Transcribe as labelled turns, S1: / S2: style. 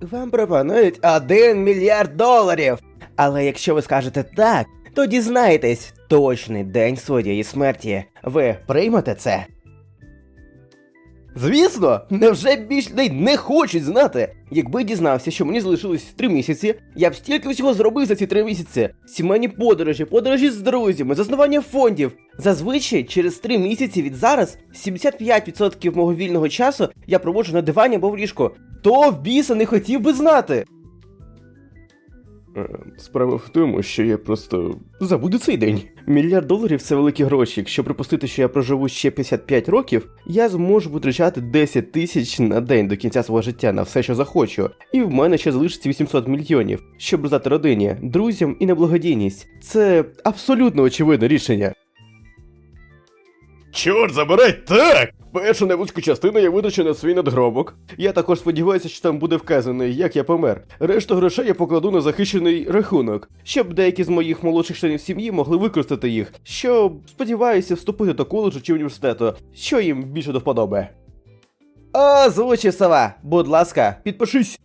S1: Вам пропонують 1 мільярд доларів. Але якщо ви скажете так, то дізнаєтесь точний день своєї смерті. Ви приймете це? Звісно, невже більш людей не хочуть знати? Якби дізнався, що мені залишилось три місяці, я б стільки всього зробив за ці три місяці: сімейні подорожі, подорожі з друзями, заснування фондів. Зазвичай через три місяці від зараз 75% мого вільного часу я проводжу на дивані або в ліжку. То в біса не хотів би знати. Е, Справа в тому, що я просто забуду цей день. Мільярд доларів це великі гроші. Якщо припустити, що я проживу ще 55 років, я зможу витрачати 10 тисяч на день до кінця свого життя на все, що захочу. І в мене ще залишиться 800 мільйонів, щоб роздати родині, друзям і на благодійність. Це абсолютно очевидне рішення. Чорт, забирай так! Першу невеличку частину я витрачу на свій надгробок. Я також сподіваюся, що там буде вказано, як я помер. Решту грошей я покладу на захищений рахунок, щоб деякі з моїх молодших членів сім'ї могли використати їх, щоб, сподіваюся, вступити до коледжу чи університету, що їм більше до вподоби. Озвучи сова, будь ласка, підпишись.